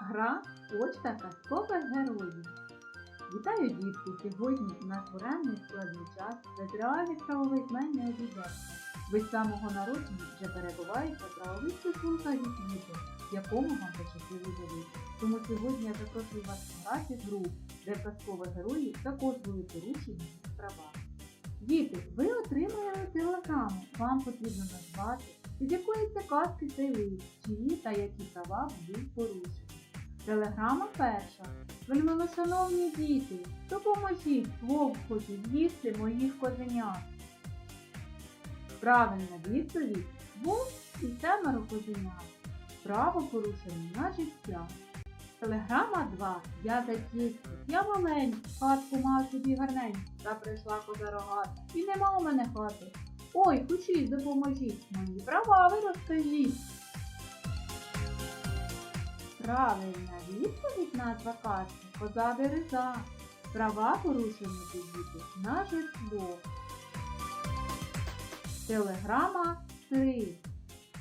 Гра Почта казкових героїв. Вітаю, дітки! Сьогодні у нас буремний складний час, без реальних правових знань не обійдеться. Ви з самого народження вже перебуваєте в правових стосунках із світом, в якому вам пощастило жити. Тому сьогодні я запрошую вас пограти в гру, де казкових героїв також були порушені права. Діти, ви отримали телеграму. Вам потрібно назвати, від якої це казки цей лист, чиї та які права будуть порушені. Телеграма перша. Вельмилошановні діти, допоможіть, вовк хоче з'їсти моїх козенят. Правильна відповідь вовк і семеро козенят. Право порушено на життя. Телеграма 2. Я затісник, я маленький, хатку мав собі гарненьку, та прийшла коза рогата, і нема у мене хати. Ой, хочіть, допоможіть, мої права ви розкажіть. Правильна відповідь назва казки коза береза. Права порушені діти на житло. Телеграма 3.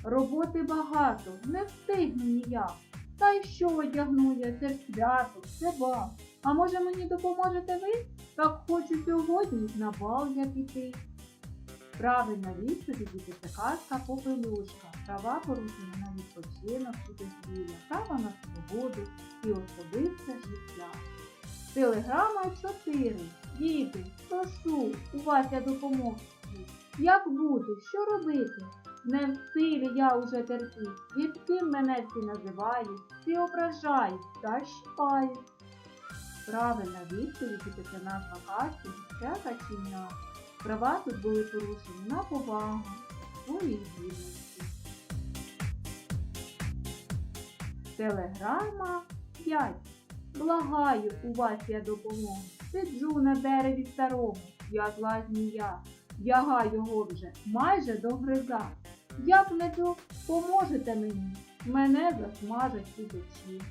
Роботи багато, не встигну ніяк. Та й що одягну я, це свято, це бал. А може мені допоможете ви? Так хочу сьогодні на бал я піти. Правильна відповідь це казка попелюшка. Права порушені на відпочинок і дозвілля, право на свободу і особисте життя. Телеграма 4. Діти, прошу, у вас я допоможу. Як бути, що робити? Не в силі я уже терпіть, від ким мене всі називають, всі ображають та щипають. Правильна відповідь це назва казки «Життя каченя». Права тут були порушені на повагу, своїй гідності. Телеграма 5. Благаю, у вас я допомогу. Сиджу на дереві старому, я зла змія. Яга його вже майже до гриза. Як не допоможете мені, мене засмажать у печі.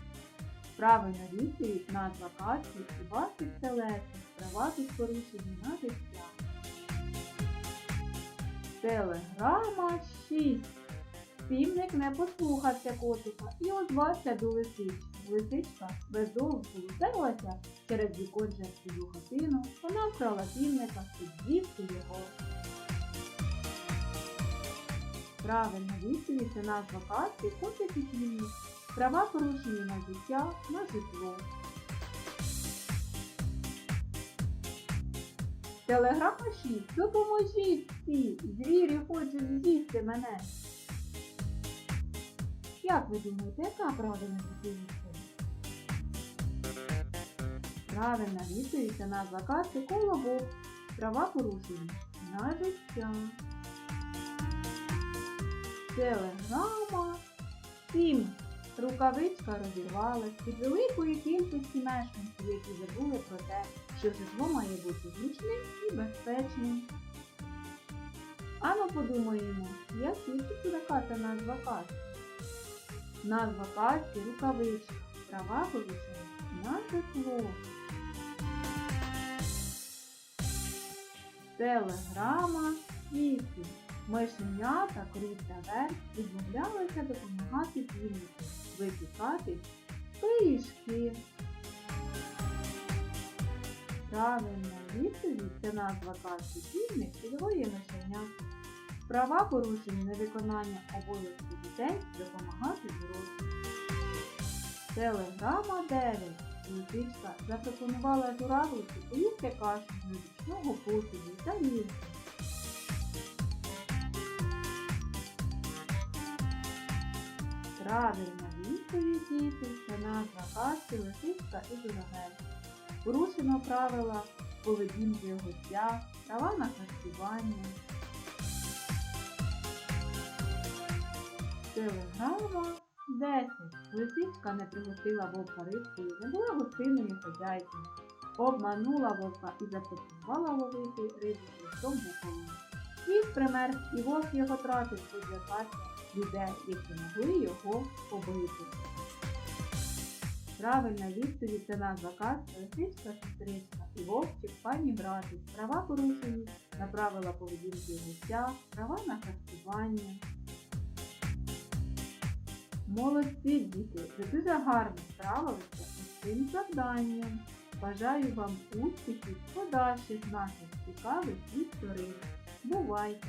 Правильна відповідь назва казки Івасик Селесик. Права тут порушені на життя. Телеграма 6. Півник не послухався котика і озвався до лисички. Лисичка бездовго вдерлася через віконце в свою хатину. Вона вкрала півника, щоб з'їсти його. Правильна відповідь це назва казки котик і півник. Права порушені на життя, на житло. Телеграма 6. Допоможіть всі! Звірі хочуть з'їсти мене. Як ви думаєте, яка правильна відповідь? Правильна відповідь це назва казки колобок. Права порушені на життя. Телеграма 7. Рукавичка розірвалась від великої кількості мешканців, які забули про те, що житло має бути зручним і безпечним. Ану подумаємо, як звідки така та назва казки? Назва казки рукавичка. Права порушена на житло. Телеграма 8. Мишенята, крут та верх відмовлялися допомагати півнику випікати пиріжки. Правильна відповідь це назва казки півник двоє мишеня. Права порушені на виконання обов'язку дітей допомагати дорослим. Телеграма 9. Лисичка запропонувала журавлику поїсти кашу з незручного посуду та рівня. Правильна відповідь діти це назва казки лисичка і журавель. Порушено правила поведінки гостя, права на харчування. Телеграма 10. Лисичка не пригостила вовка рибкою, не була гостиною хазяйкою. Обманула вовка і запропонувала ловити рибу хвостом бухалом. Хвіст примерз, і вовк його тратив позлякався людей, які могли його побити. Правильна відповідь це назва казки лисичка сестричка і вовчик пані братик. Права порушені на правила поведінки гостя, права на харчування. Молодці, діти, ви дуже гарно справилися із цим завданням. Бажаю вам успіхів подальших наших цікавих історій. Бувайте!